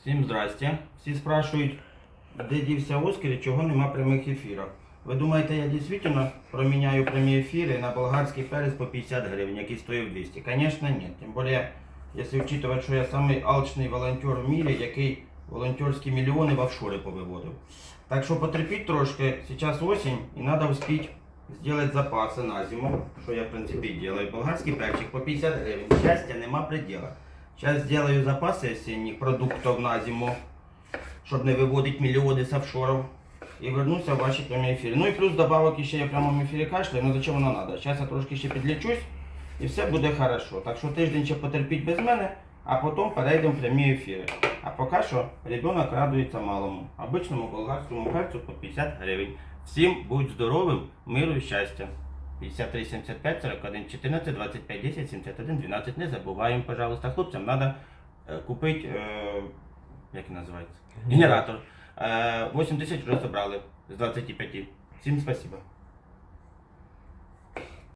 Всім здрасте. Всі спрашують, де дівся Оскар і чого нема прямих ефірів. Ви думаєте, я дійсно проміняю прямі ефіри на болгарський перець по 50 гривень, який стоїв 200? Звісно, ні. Тим більше, якщо вчитувати, що я самий алчний волонтер в мірі, який волонтерські мільйони в офшори повиводив. Так що потерпіть трошки, зараз осінь і треба встиг зробити запаси на зиму, що я в принципі делаю. Болгарський перчик по 50 гривень. Щастя, нема предела. Сейчас сделаю запасы осенних продуктов на зиму, чтобы не выводить миллионы с офшоров. И вернуся в ваші прямі ефіри. Ну і плюс добавок ще я в прямому ефірі кашляю, ну зачем воно надо? Зараз я трошки ще підлічусь і все буде хорошо. Так що тиждень ще потерпіть без мене, а потім перейдемо в прямі ефіри. А поки що ребенок радується малому, обичному болгарському перцю по 50 гривень. Всім будь здоровим, миру і щастя. 53 75 41 14 25 10 71 12. Не забуваємо, пожалуйста, хлопцям треба купити, е, як називається? Генератор. Е, 8 тисяч вже забрали з 25. Всім спасибо.